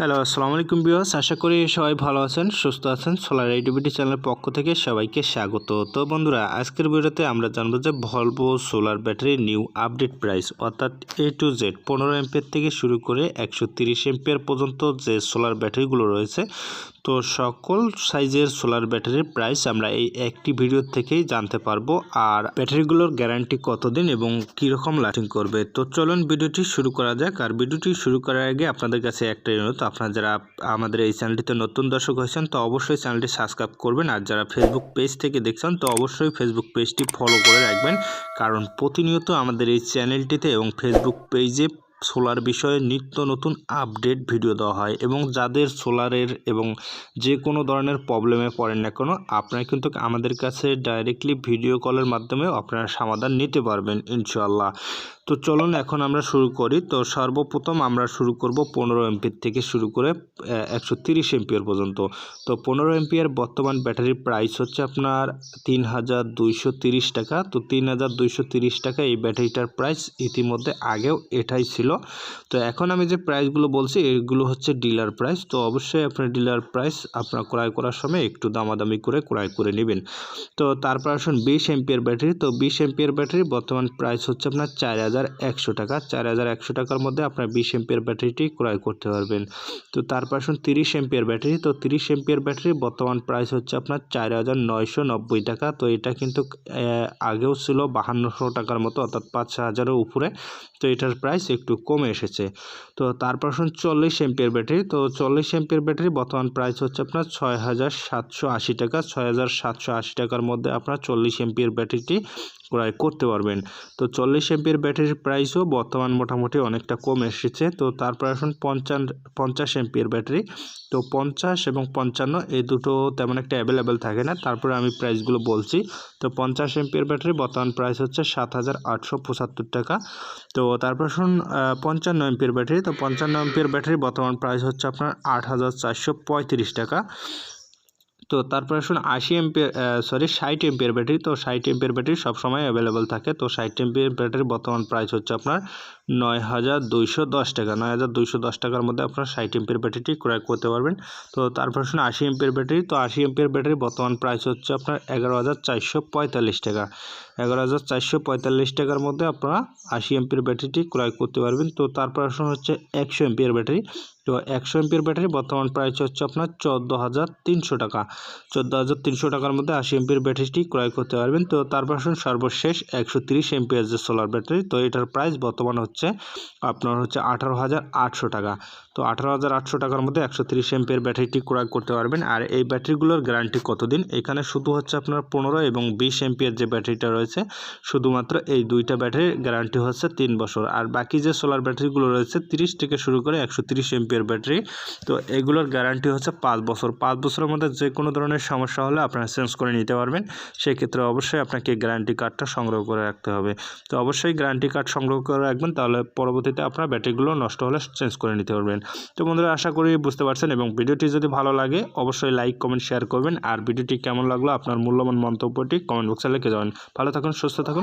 Hello আসসালামু আলাইকুম বিয়াস আশা করি সবাই ভালো আছেন, সুস্থ আছেন। সোলার আইডিবিটি চ্যানেলের পক্ষ থেকে সবাইকে স্বাগত। তো বন্ধুরা, আজকের ভিডিওতে আমরা জানব যে Volvo solar battery new update price অর্থাৎ এ টু জেড পনেরো এমপের থেকে শুরু করে একশো তিরিশ এমপের পর্যন্ত যে সোলার ব্যাটারিগুলো রয়েছে তো সকল সাইজের সোলার ব্যাটারির প্রাইস আমরা এই একটি ভিডিও থেকেই জানতে পারব, আর ব্যাটারিগুলোর গ্যারান্টি কতদিন এবং কীরকম লাস্টিং করবে। তো চলুন ভিডিওটি শুরু করা যাক, আর ভিডিওটি শুরু করার আগে আপনাদের কাছে একটাই অনুরোধ, আপনারা যারা আমাদের এই চ্যানেলটিতে নতুন দর্শক হয়েছেন, তো অবশ্যই চ্যানেলটি সাবস্ক্রাইব করবেন, আর যারা ফেসবুক পেজ থেকে দেখছেন, তো অবশ্যই ফেসবুক পেজটি ফলো করে রাখবেন, কারণ প্রতিনিয়ত আমাদের এই চ্যানেলটিতে এবং ফেসবুক পেজে সোলার বিষয়ে নিত্য নতুন আপডেট ভিডিও দেওয়া হয় এবং যাদের সোলারের এবং যে কোনো ধরনের প্রবলেমে পড়েন না কেন, আপনারা কিন্তু আমাদের কাছে ডাইরেক্টলি ভিডিও কলের মাধ্যমেও আপনারা সমাধান নিতে পারবেন ইনশাল্লাহ তো চলুন এখন আমরা শুরু করি। তো সর্বপ্রথম আমরা শুরু করব পনেরো এমপির থেকে শুরু করে একশো তিরিশ এমপিয়ার পর্যন্ত। তো পনেরো এমপিয়ার বর্তমান ব্যাটারির প্রাইস হচ্ছে আপনার তিন হাজার দুইশো তিরিশ টাকা। তো তিন হাজার দুইশো তিরিশ টাকা এই ব্যাটারিটার প্রাইস ইতিমধ্যে আগেও এটাই ছিল। তো এখন আমি যে প্রাইসগুলো বলছি, এগুলো হচ্ছে ডিলার প্রাইস তো অবশ্যই আপনার ডিলার প্রাইস আপনার ক্রয় করার সময় একটু দামাদামি করে ক্রয় করে নেবেন। তো তারপর আসুন বিশ এমপিয়ার ব্যাটারি। তো বিশ এমপিয়ার ব্যাটারি বর্তমান প্রাইস হচ্ছে আপনার চার হাজার একশো টাকা, চার হাজার একশো টাকার মধ্যে আপনার বিশ এমপিয়ার ব্যাটারিটি ক্রয় করতে পারবেন। তো তারপর আসুন তিরিশ এমপিয়ার ব্যাটারি, তো তিরিশ এমপিয়ার ব্যাটারি বর্তমান প্রাইস হচ্ছে আপনার চার হাজার নয়শো নব্বই টাকা। তো এটা কিন্তু আগেও ছিল বাহান্নশো টাকার মতো, অর্থাৎ পাঁচ হাজারের উপরে। তো এটার প্রাইস একটু কমে এসেছে। তো তারপর আসুন চল্লিশ এমপিয়ার ব্যাটারি, তো চল্লিশ এমপিয়ার ব্যাটারি বর্তমান প্রাইস হচ্ছে আপনার ছয় হাজার সাতশো আশি টাকা। ছয় হাজার সাতশো আশি টাকার মধ্যে আপনার চল্লিশ এমপিয়ার ব্যাটারিটি ক্রয় করতে পারবেন। তো চল্লিশ এমপির ব্যাটারির প্রাইসও বর্তমান মোটামুটি অনেকটা কম এসেছে। তো তারপর আসুন পঞ্চান্ন পঞ্চাশ এমপির ব্যাটারি। তো পঞ্চাশ এবং পঞ্চান্ন এই দুটো তেমন একটা অ্যাভেলেবেল থাকে না। তারপরে আমি প্রাইসগুলো বলছি। তো পঞ্চাশ এমপির ব্যাটারি বর্তমান প্রাইস হচ্ছে সাত হাজার আটশো পঁচাত্তর টাকা। তো তারপর শুন পঞ্চান্ন এমপির ব্যাটারি। তো পঞ্চান্ন এমপির ব্যাটারি বর্তমান প্রাইস হচ্ছে আপনার আট হাজার চারশো পঁয়ত্রিশ টাকা। তো তারপরে আসুন আশি এমপিয়ার সরি ষাট এমপিয়ার ব্যাটারি। তো ষাট এমপিয়ার ব্যাটারি সবসময় অ্যাভেলেবল থাকে। তো ষাট এমপিয়ার ব্যাটারি বর্তমান প্রাইস হচ্ছে আপনার নয় হাজার দুইশো দশ টাকা। নয় হাজার দুইশো দশ টাকার মধ্যে আপনার ষাট এমপিয়ার ব্যাটারিটি ক্রয় করতে পারবেন। তো তারপর আসুন আশি এমপিয়ার ব্যাটারি। তো আশি এমপিয়ার ব্যাটারি বর্তমান প্রাইস হচ্ছে আপনার এগারো হাজার চারশো পঁয়তাল্লিশ টাকা। এগারো হাজার চারশো পঁয়তাল্লিশ টাকার মধ্যে আপনারা আশি এমপির ব্যাটারিটি ক্রয় করতে পারবেন। তো তারপর আসুন হচ্ছে একশো এমপিয়ার ব্যাটারি। তো একশো এমপির ব্যাটারি বর্তমান প্রাইস হচ্ছে আপনার চোদ্দ হাজার তিনশো টাকা। চোদ্দ হাজার তিনশো টাকার মধ্যে আশি এমপির ব্যাটারিটি ক্রয় করতে পারবেন। তো তারপর আসুন সর্বশেষ একশো তিরিশ এমপিএস যে সোলার ব্যাটারি তো এটার প্রাইস বর্তমান হচ্ছে আপনার হচ্ছে আঠারো হাজার আটশো টাকা। তো আঠারো হাজার আটশো টাকার মধ্যে একশো তিরিশ এমপির ব্যাটারিটি ক্রয় করতে পারবেন। আর এই ব্যাটারিগুলোর গ্যারান্টি কতদিন? এখানে শুধু হচ্ছে আপনার পনেরো এবং বিশ এমপিএর যে ব্যাটারিটা রয়েছে, শুধুমাত্র এই দুইটা ব্যাটারির গ্যারান্টি হচ্ছে তিন বছর। আর বাকি যে সোলার ব্যাটারিগুলো রয়েছে, তিরিশ থেকে শুরু করে একশো তিরিশ এমপিএর ব্যাটারি, তো এগুলোর গ্যারান্টি হচ্ছে পাঁচ বছর। পাঁচ বছরের মধ্যে যে কোনো ধরনের সমস্যা হলে আপনারা চেঞ্জ করে নিতে পারবেন। সেক্ষেত্রে অবশ্যই আপনাকে গ্যারান্টি কার্ডটা সংগ্রহ করে রাখতে হবে। তো অবশ্যই গ্যারান্টি কার্ড সংগ্রহ করে রাখবেন তাহলে পরবর্তীতে আপনার ব্যাটারিগুলো নষ্ট হলে চেঞ্জ করে নিতে পারবেন। তো বন্ধুরা, আশা করি বুঝতে পারছেন এবং ভিডিওটি যদি ভালো লাগে, অবশ্যই লাইক কমেন্ট শেয়ার করবেন। আর ভিডিওটি কেমন লাগল, আপনার মূল্যবান মন্তব্যটি কমেন্ট বক্সে লিখে যাবেন। ভালো থাকুন, সুস্থ থাকুন।